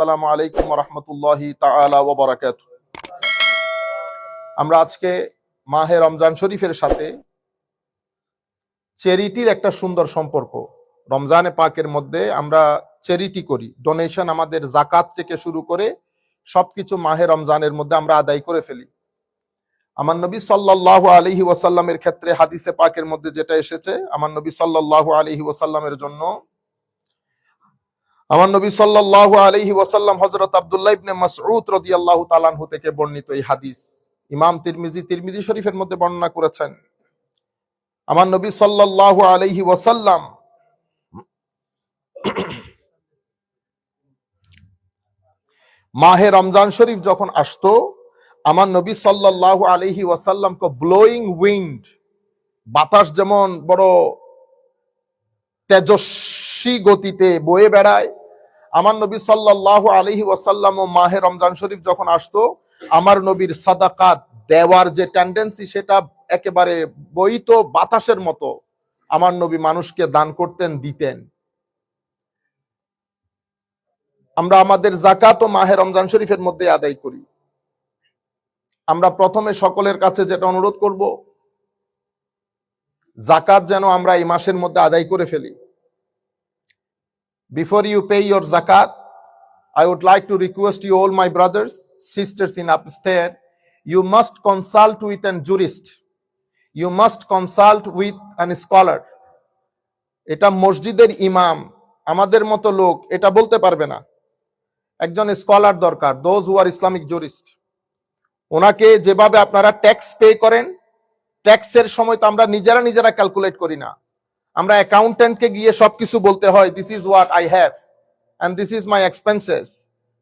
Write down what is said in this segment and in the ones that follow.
আসসালামু আলাইকুম রহমতুল্লাহি বারাকাতু। আমরা আজকে মাহে রমজান শরীফের সাথে চেরিটির একটা সুন্দর সম্পর্ক। রমজানে পাকের মধ্যে আমরা চেরিটি করি, ডোনেশন আমাদের জাকাত থেকে শুরু করে সবকিছু মাহে রমজানের মধ্যে আমরা আদায় করে ফেলি। আমার নবী সাল্লাল্লাহু আলাইহি ওয়াসাল্লামের ক্ষেত্রে হাদিসে পাকের মধ্যে যেটা এসেছে, আমার নবী সাল্লাল্লাহু আলাইহি ওয়াসাল্লামের জন্য আমার নবী সাল্লাল্লাহু আলাইহি ওয়াসাল্লাম হজরত আব্দুল্লাহ ইবনে মাসউদ রাদিয়াল্লাহু তাআলা আনহু থেকে বর্ণিত এই হাদিস। ইমাম তিরমিজি তিরমিজি শরীফের মধ্যে বর্ণনা করেছেন, আমার নবী সাল্লাল্লাহু আলাইহি ওয়াসাল্লাম মাহে রমজান শরীফ যখন আসতো, আমার নবী সাল্লাল্লাহু আলাইহি ওয়াসাল্লাম কো ব্লোয়িং উইন্ড বাতাস যেমন বড় তেজস্বী গতিতে বয়ে বেড়ায় আমার নবী সাল্লাল্লাহু আলহি ওয়াসাল্লাম ও মাহে রমজান শরীফ যখন আসতো, আমার নবীর সাদাকাত, দেওয়ার যে টেন্ডেন্সি সেটা একেবারে বইতো বাতাসের মতো আমার নবী মানুষকে দান করতেন, দিতেন। আমরা আমাদের জাকাত ও মাহে রমজান শরীফের মধ্যে আদায় করি। আমরা প্রথমে সকলের কাছে যেটা অনুরোধ করব জাকাত যেন আমরা এই মাসের মধ্যে আদায় করে ফেলি। বিফোর ইউ পে ইউর জাকাত I would like to request you, all my brothers, sisters in upstairs, you must consult with an jurist. You must consult with an scholar. এটা মসজিদের ইমাম আমাদের মতো লোক এটা বলতে পারবে না একজন স্কলার দরকার those who are Islamic jurist ওনাকে যেভাবে আপনারা ট্যাক্স পে করেন ট্যাক্সের সময় তো আমরা নিজেরা নিজেরা ক্যালকুলেট করি না আমরা অ্যাকাউন্টেন্টকে গিয়ে সবকিছু বলতে হয় this is what I have and this is my expenses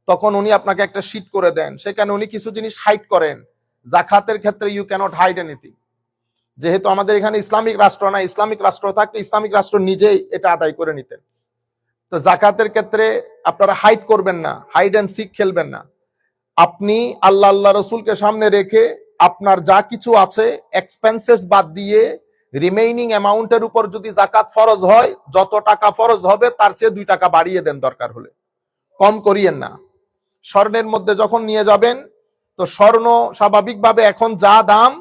তখন উনি আপনাকে একটা শিট করে দেন, সেখানে উনি কিছু জিনিস হাইড করেন। জাকাতের ক্ষেত্রে ইউ ক্যানট হাইড এনিথিং যেহেতু আমাদের এখানে ইসলামিক রাষ্ট্র না, ইসলামিক রাষ্ট্র থাকলে ইসলামিক রাষ্ট্র নিজেই এটা আদায় করে নিতেন। তো জাকাতের ক্ষেত্রে আপনারা হাইড করবেন না হাইড অ্যান্ড সিক খেলবেন না। আপনি আল্লাহ আল্লাহ রসুলকে সামনে রেখে আপনার যা কিছু আছে এক্সপেন্সেস বাদ দিয়ে রিমেইনিং অ্যামাউন্টের উপর যদি জাকাত ফরজ হয়, যত টাকা ফরজ হবে, তার চেয়ে দুই টাকা বাড়িয়ে দেন দরকার হলে। কম করিয়েন না। স্বর্ণের মধ্যে যখন নিয়ে যাবেন, তো স্বর্ণ স্বাভাবিকভাবে এখন যা দাম,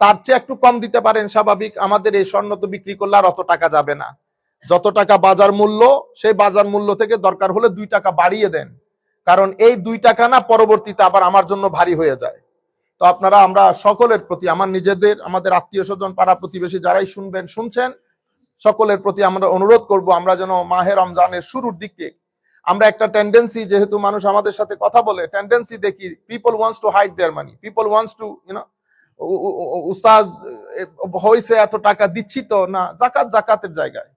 তার চেয়ে একটু কম দিতে পারেন স্বাভাবিক। আমাদের এই স্বর্ণ তো বিক্রি করলে আর অত টাকা যাবে না। যত টাকা বাজার মূল্য, সেই বাজার মূল্য থেকে দরকার হলে দুই টাকা বাড়িয়ে দেন। কারণ এই দুই টাকা না পরবর্তীতে আবার আমার জন্য ভারী হয়ে যায়। তো আপনারা, আমরা সকলের প্রতি, আমার নিজেদের, আমাদের আত্মীয় স্বজন, পাড়া প্রতিবেশী যারাই শুনবেন, শুনছেন, সকলের প্রতি আমরা অনুরোধ করব, আমরা যেন মাহে রমজানের শুরুর দিকে, আমরা একটা টেন্ডেন্সি যেহেতু মানুষ আমাদের সাথে কথা বলে টেন্ডেন্সি দেখি people wants to hide their money people wants to you know উস্তাজ হয়েছে এত টাকা দিচ্ছি তো, না, জাকাত জাকাতের জায়গায়।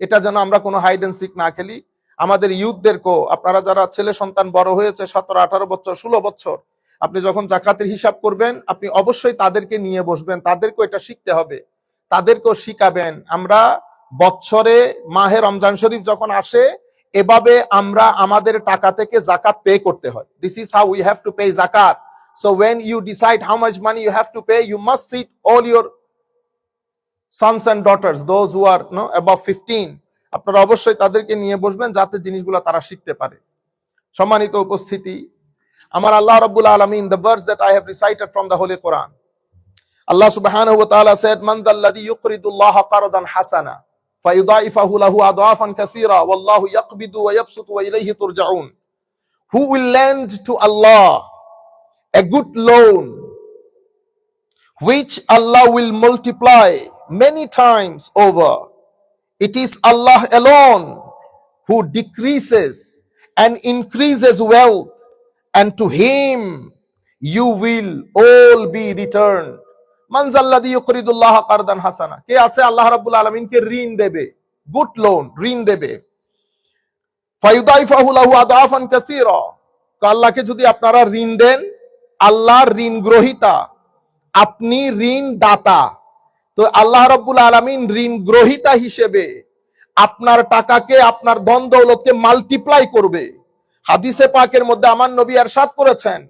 এটা যেন আমরা কোনো হাইড এন্ড সিক না খেলি। আমাদের ইউথদেরকেও আপনারা যারা ছেলে সন্তান বড় হয়েছে, সতেরো, আঠারো বছর, ষোলো বছর আপনি যখন জাকাতের হিসাব করবেন, আপনি অবশ্যই তাদেরকে নিয়ে বসবেন। তাদেরকেও এটা শিখতে হবে। তাদেরকেও শিখাবেন। আমরা বছরে মাহে রমজান শরীফ যখন আসে, এভাবে আমরা আমাদের টাকা থেকে জাকাত পে করতে হয়। This is how we have to pay জাকাত। So when you decide how much money you have to pay you must sit all your sons and daughters those who are no above fifteen আপনারা অবশ্যই তাদেরকে নিয়ে বসবেন যাতে জিনিসগুলো তারা শিখতে পারে। সম্মানিত উপস্থিতি আমার আল্লাহ রাব্বুল আলামিন the verse that I have recited from the Holy Quran Allah subhanahu wa ta'ala said man alladhi yuqridu Allah qardan hasana fayudaifahu lahu adafan kathira wallahu yaqbidu wa yabsutu wa ilayhi turja'un who will lend to Allah a good loan which Allah will multiply many times over it is Allah alone who decreases and increases wealth and to him, you will all be returned. মানজাল্লাদি ইউকরিদুল্লাহ কারদান হাসানা কে আছে? আল্লাহ রাব্বুল ঋণ দেবে। Good loan ঋণ দেবে। ফায়ুদাইফাহু লাহু আদাফান কাসীরা। আল্লাহকে যদি আপনারা ঋণ দেন, আল্লাহর ঋণ গ্রহিতা আপনি ঋণ দাতা তো আল্লাহ রাব্বুল আলামিন ঋণ গ্রহিতা হিসেবে আপনার টাকাকে, আপনার ধন দৌলতকে মাল্টিপ্লাই করবে। হাদিসে পাকের মধ্যে আমার নবী আরশাদ করেছেন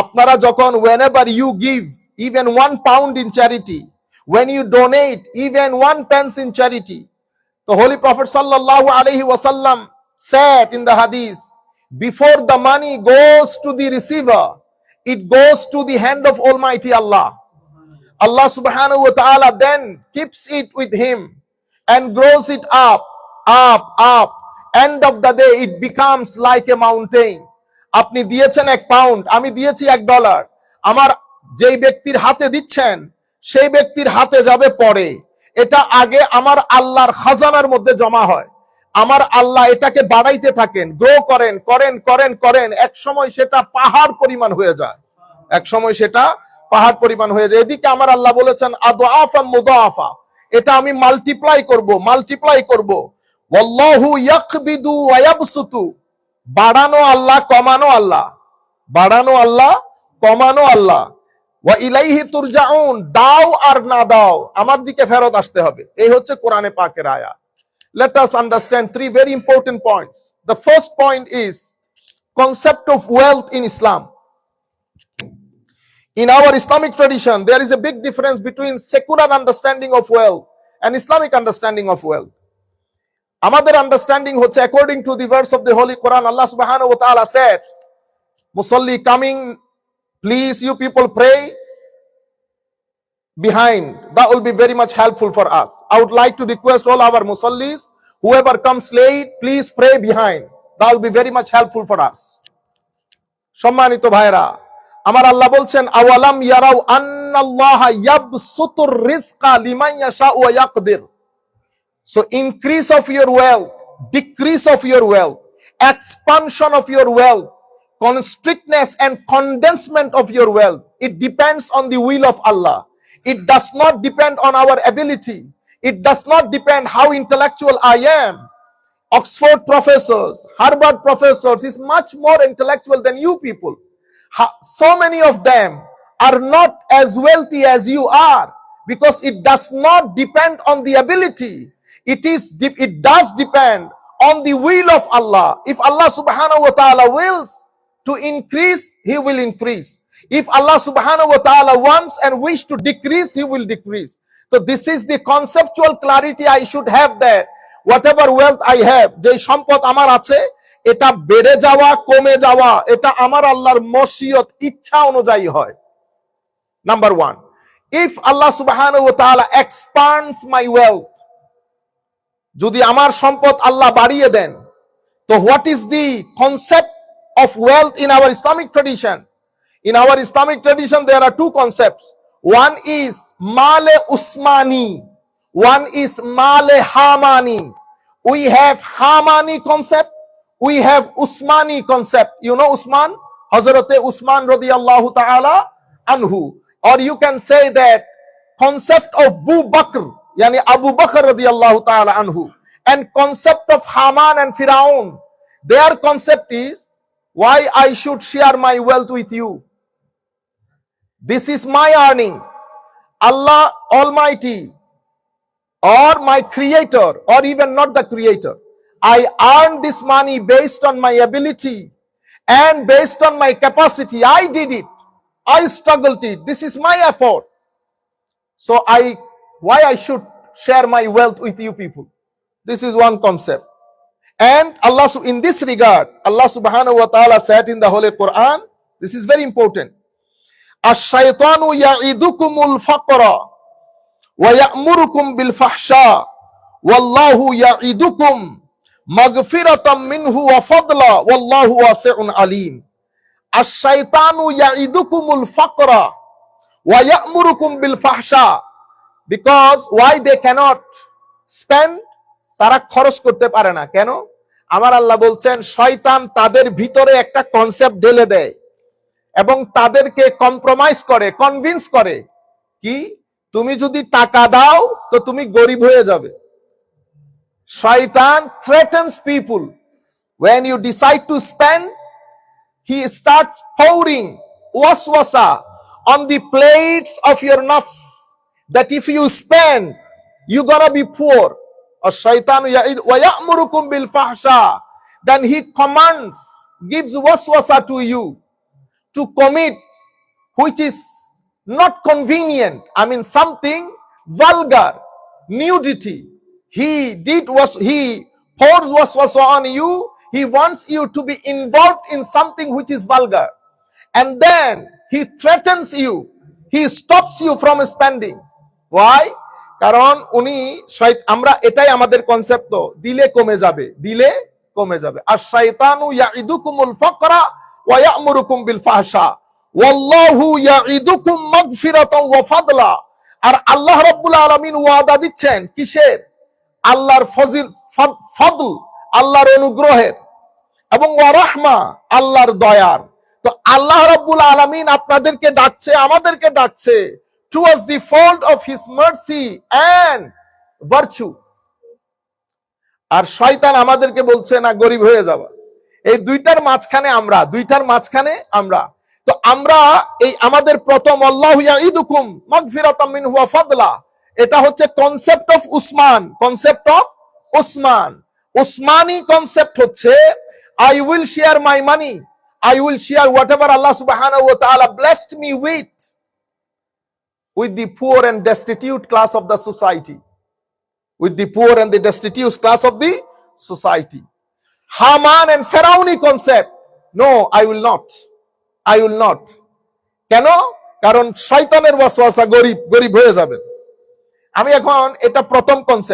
আপনারা যখন whenever you give even one pound in charity when you donate even one pence in charity the holy prophet sallallahu alaihi wasallam said in the hadith before the money goes to the receiver, it goes to the hand of Almighty Allah. Allah subhanahu wa ta'ala then keeps it with him and grows it up, up, up. End of the day, it becomes like a mountain. আপনি দিয়েছেন এক pound আমি দিয়েছি এক dollar আমার যেই ব্যক্তির হাতে দিচ্ছেন সেই ব্যক্তির হাতে যাবে পরে। এটা আগে আমার আল্লাহর খাজানার মধ্যে জমা হয়। আমার আল্লাহ এটাকে বাড়াইতে থাকেন গ্রো করেন করেন করেন করেন। এক সময় সেটা পাহাড় পরিমাণ হয়ে যায়। এক সময় সেটা পাহাড় পরিমাণ হয়ে যায়। এদিকে আমার আল্লাহ বলেছেন আদআফা মুদাআফা এটা আমি মাল্টিপ্লাই করব মাল্টিপ্লাই করব। ওয়াল্লাহু ইয়াকবিদু ওয়া ইয়াবসুতু বাড়ানো আল্লাহ কমানো আল্লাহ বাড়ানো আল্লাহ কমানো আল্লাহ ওয়া দাও আর না দাও আমার দিকে ফেরত আসতে হবে এই হচ্ছে কোরআনে পাকের আয়াত let us understand three very important points the first point is concept of wealth in islam in our Islamic tradition, there is a big difference between secular understanding of wealth and Islamic understanding of wealth. আমাদের understanding হচ্ছে according to the verse of the holy Quran আল্লাহ সুবহানাহু ওয়া তাআলা said মুসল্লি coming please you people pray behind that will be very much helpful for us i would like to request all our musallis whoever comes late please pray behind that will be very much helpful for us সম্মানিত ভাইরা আমার আল্লাহ বলছেন আওয়ালাম ইয়ারাও আন্নাল্লাহ ইয়াবসুতুর রিজকা লিমান ইয়াশা ওয়া ইয়াকদির So increase of your wealth, decrease of your wealth, expansion of your wealth, constrictness and condensement of your wealth. It depends on the will of Allah. It does not depend on our ability. It does not depend how intellectual I am. Oxford professors, Harvard professors is much more intellectual than you people. So many of them are not as wealthy as you are because it does not depend on the ability. It is, it does depend on the will of Allah. If Allah subhanahu wa ta'ala wills to increase, He will increase. If Allah subhanahu wa ta'ala wants and wish to decrease, He will decrease. So this is the conceptual clarity I should have that whatever wealth I have, যে সম্পদ আমার আছে এটা বেড়ে যাওয়া কমে যাওয়া এটা আমার আল্লাহর মসিয়ত ইচ্ছা অনুযায়ী হয় নাম্বার ওয়ান ইফ আল্লাহ ta'ala expands my wealth যদি আমার সম্পদ আল্লাহ বাড়িয়ে দেন তো what is the concept of wealth in our Islamic tradition in our Islamic tradition there are two concepts one is মালে উসমানি ওয়ান ইজ মালে হামানি উই হ্যাভ হামানি কনসেপ্ট উই হ্যাভ উসমানি কনসেপ্ট ইউ নো উসমান হজরতে উসমান রদি আল্লাহ তাআলা আনহু or you can say that concept of Bu Bakr, yani Abu Bakr radiallahu ta'ala anhu, and concept of Haman and Firaun. Their concept is why I should share my wealth with you. This is my earning. Allah Almighty or my creator or even not the creator. I earn this money based on my ability and based on my capacity. I did it. I struggled it. This is my effort. So I, why I should share my wealth with you people? This is one concept. And Allah, sub- in this regard, Allah subhanahu wa ta'ala said in the Holy Quran, this is very important. الشيطان يعيدكم الفقر ويأمركم بالفحشاء والله يعيدكم مغفرة منه وفضلا والله واسع عليم الشيطان يعيدكم الفقر ويأمركم بالفحشاء because why they can't spend তারা খরচ করতে পারে না। কেন? আমার আল্লাহ বলছেন, শয়তান তাদের ভিতরে একটা কনসেপ্ট ঢেলে দেয় এবং তাদেরকে কম্প্রোমাইজ করে কনভিন্স করে। কি? তুমি যদি টাকা দাও, তো তুমি গরিব হয়ে যাবে। শয়তান threatens people when you decide to spend he starts pouring was Wasa on the plates of your নফস that if you spend, you're gonna be poor. Then he commands, gives waswasa to you to commit which is not convenient. I mean something vulgar, nudity. He did was he pours waswasa on you. He wants you to be involved in something which is vulgar. And then he threatens you. He stops you from spending. Why? কারণ উনি আমরা এটাই আমাদের concept তো। দিলে কমে যাবে। দিলে কমে যাবে। আর শয়তানু ইয়াইদুকুমুল ওয়া ইয়ামুরুকুম বিল ফাহশা। ওয়াল্লাহু ইয়াইদুকুম মাগফিরাতাও ওয়া ফাদলা। আর আল্লাহ রাব্বুল আলামিন ওয়াদা দিচ্ছেন কিসের? আল্লাহর ফজিল ফদ- ফদল, আল্লাহর অনুগ্রহের। এবং ওয়ারাহমা আল্লাহর দয়ার। তো আল্লাহ রাব্বুল আলামিন আপনাদেরকে ডাকছে, আমাদেরকে ডাকছে। Towards the fold of his mercy and virtue আর শয়তান আমাদেরকে বলছে, না, গরিব হয়ে যাবা এই দুইটার মাঝখানে আমরা, দুইটার মাঝখানে আমরা। তো আমরা এই আমাদের প্রথম, আল্লাহ ইয়াইদুকুম মাগফিরাতাম মিনহু ওয়া ফাদলা। এটা হচ্ছে concept of Usman concept of Usman Usmani concept হচ্ছে I will share my money I will share whatever আল্লাহ ওয়া blessed me with with the poor and destitute class of the society with the poor and the destitute class of the society Haman and Pharaoni concept no I will not I will not কেন কারণ শয়তানের ওয়াসওয়াসা গরিব গরিব হয়ে যাবেন আমি এখন এটা প্রথম কনসেপ্ট